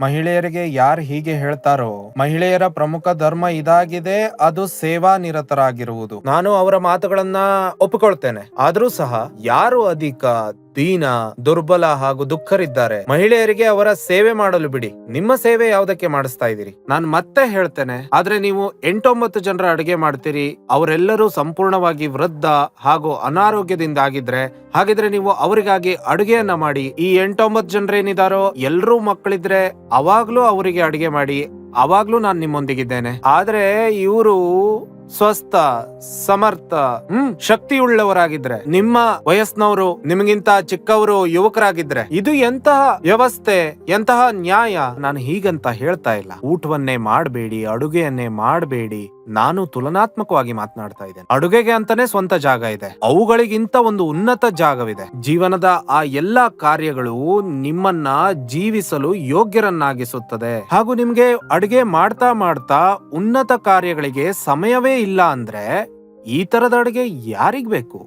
ಮಹಿಳೆಯರಿಗೆ ಯಾರು ಹೀಗೆ ಹೇಳ್ತಾರೋ, ಮಹಿಳೆಯರ ಪ್ರಮುಖ ಧರ್ಮ ಇದಾಗಿದೆ, ಅದು ಸೇವಾ ನಿರತರಾಗಿರುವುದು. ನಾನು ಅವರ ಮಾತುಗಳನ್ನ ಒಪ್ಪಿಕೊಳ್ತೇನೆ. ಆದ್ರೂ ಸಹ ಯಾರು ಅಧಿಕ ದೀನ, ದುರ್ಬಲ ಹಾಗೂ ದುಃಖರಿದ್ದಾರೆ. ಮಹಿಳೆಯರಿಗೆ ಅವರ ಸೇವೆ ಮಾಡಲು ಬಿಡಿ. ನಿಮ್ಮ ಸೇವೆ ಯಾವ್ದಕ್ಕೆ ಮಾಡಿಸ್ತಾ ಇದ್ದೀರಿ? ನಾನು ಮತ್ತೆ ಹೇಳ್ತೇನೆ, ಆದ್ರೆ ನೀವು ಎಂಟೊಂಬತ್ತು ಜನರ ಅಡುಗೆ ಮಾಡ್ತೀರಿ, ಅವರೆಲ್ಲರೂ ಸಂಪೂರ್ಣವಾಗಿ ವೃದ್ಧ ಹಾಗೂ ಅನಾರೋಗ್ಯದಿಂದ ಆಗಿದ್ರೆ, ಹಾಗಿದ್ರೆ ನೀವು ಅವರಿಗಾಗಿ ಅಡುಗೆಯನ್ನ ಮಾಡಿ, ಈ ಎಂಟೊಂಬತ್ತು ಜನರೇನಿದಾರೋ ಎಲ್ರೂ ಮಕ್ಕಳಿದ್ರೆ ಅವಾಗ್ಲೂ ಅವರಿಗೆ ಅಡುಗೆ ಮಾಡಿ, ಅವಾಗ್ಲೂ ನಾನು ನಿಮ್ಮೊಂದಿಗಿದ್ದೇನೆ. ಆದ್ರೆ ಇವರು ಸ್ವಸ್ಥ, ಸಮರ್ಥ, ಹ್ಮ್, ಶಕ್ತಿಯುಳ್ಳವರಾಗಿದ್ರೆ, ನಿಮ್ಮ ವಯಸ್ಸಿನವರು, ನಿಮಗಿಂತ ಚಿಕ್ಕವರು, ಯುವಕರಾಗಿದ್ರೆ, ಇದು ಎಂತಹ ವ್ಯವಸ್ಥೆ, ಎಂತಹ ನ್ಯಾಯ? ನಾನು ಹೀಗಂತ ಹೇಳ್ತಾ ಇಲ್ಲ. ಊಟವನ್ನೇ ಮಾಡಬೇಡಿ, ಅಡುಗೆಯನ್ನೇ ಮಾಡಬೇಡಿ. ನಾನು ತುಲನಾತ್ಮಕವಾಗಿ ಮಾತನಾಡ್ತಾ ಇದ್ದೇನೆ. ಅಡುಗೆಗೆ ಅಂತಾನೆ ಸ್ವಂತ ಜಾಗ ಇದೆ. ಅವುಗಳಿಗಿಂತ ಒಂದು ಉನ್ನತ ಜಾಗವಿದೆ. ಜೀವನದ ಆ ಎಲ್ಲಾ ಕಾರ್ಯಗಳು ನಿಮ್ಮನ್ನ ಜೀವಿಸಲು ಯೋಗ್ಯರನ್ನಾಗಿಸುತ್ತದೆ. ಹಾಗೂ ನಿಮ್ಗೆ ಅಡುಗೆ ಮಾಡ್ತಾ ಮಾಡ್ತಾ ಉನ್ನತ ಕಾರ್ಯಗಳಿಗೆ ಸಮಯವೇ ಇಲ್ಲ ಅಂದ್ರೆ ಈ ತರದ ಅಡುಗೆ ಯಾರಿಗ್ ಬೇಕು?